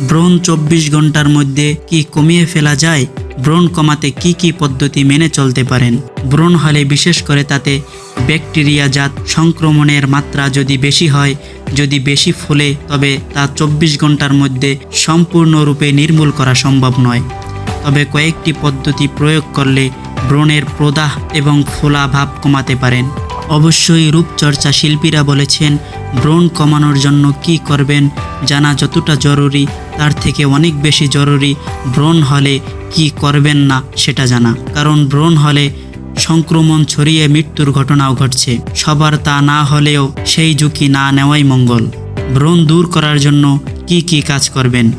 ব্রণ চব্বিশ ঘণ্টার মধ্যে কি কমিয়ে ফেলা যায়? ব্রণ কমাতে কি কি পদ্ধতি মেনে চলতে পারেন? ব্রণ হলে বিশেষ করে তাতে ব্যাকটেরিয়াজাত সংক্রমণের মাত্রা যদি বেশি হয়, যদি বেশি ফলে, তবে তা চব্বিশ ঘণ্টার মধ্যে সম্পূর্ণরূপে নির্মূল করা সম্ভব নয়। তবে কয়েকটি পদ্ধতি প্রয়োগ করলে ব্রণের প্রদাহ এবং ফোলা ভাব কমাতে পারেন। অবশ্যই রূপচর্চা শিল্পীরা বলেছেন, ব্রণ কমানোর জন্য কি করবেন জানা যতটা জরুরি, তার থেকে অনেক বেশি জরুরি ব্রণ হলে কি করবেন না সেটা জানা। কারণ ব্রণ হলে সংক্রমণ ছড়িয়ে মৃত্যুর ঘটনাও ঘটছে। সবার তা না হলেও সেই ঝুঁকি না নেওয়াই মঙ্গল। ব্রণ দূর করার জন্য কি কি কাজ করবেন?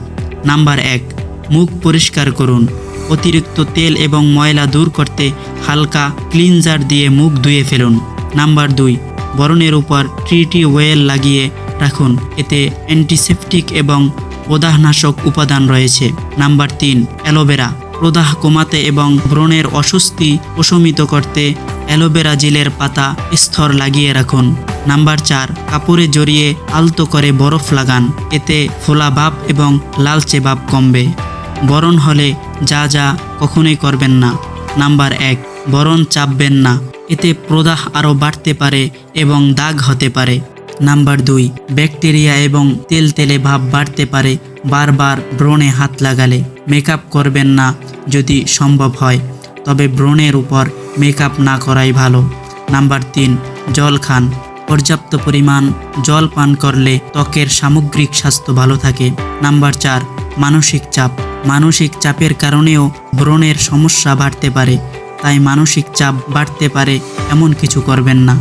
নাম্বার এক, মুখ পরিষ্কার করুন। অতিরিক্ত তেল এবং ময়লা দূর করতে হালকা ক্লিনজার দিয়ে মুখ ধুয়ে ফেলুন। নাম্বার দুই, বরণের উপর ট্রিটি ওয়েল লাগিয়ে রাখুন। এতে অ্যান্টিসেপটিক এবং প্রদাহনাশক উপাদান রয়েছে। নাম্বার তিন, অ্যালোভেরা। প্রদাহ কমাতে এবং ব্রণের অস্বস্তি প্রশমিত করতে অ্যালোভেরা জেলের পাতা স্তর লাগিয়ে রাখুন। নাম্বার চার, কাপড়ে জড়িয়ে আলতো করে বরফ লাগান। এতে ফোলা ভাব এবং লালচে ভাব কমবে। বরণ হলে যা যা কখনোই করবেন না। নাম্বার এক, বরণ চাপবেন না। এতে প্রদাহ আরও বাড়তে পারে এবং দাগ হতে পারে। নাম্বার দুই, ব্যাকটেরিয়া এবং তেল তেলে ভাব বাড়তে পারে। বারবার ব্রণে হাত লাগালে মেকআপ করবেন না যদি সম্ভব হয়, তবে ব্রণের উপর মেকআপ না করাই ভালো। নাম্বার তিন, জল খান। পর্যাপ্ত পরিমাণ জল পান করলে ত্বকের সামগ্রিক স্বাস্থ্য ভালো থাকে। নাম্বার চার, মানসিক চাপ। মানসিক চাপের কারণেও ব্রণের সমস্যা বাড়তে পারে। তাই মানসিক চাপ বাড়তে পারে এমন কিছু করবেন না।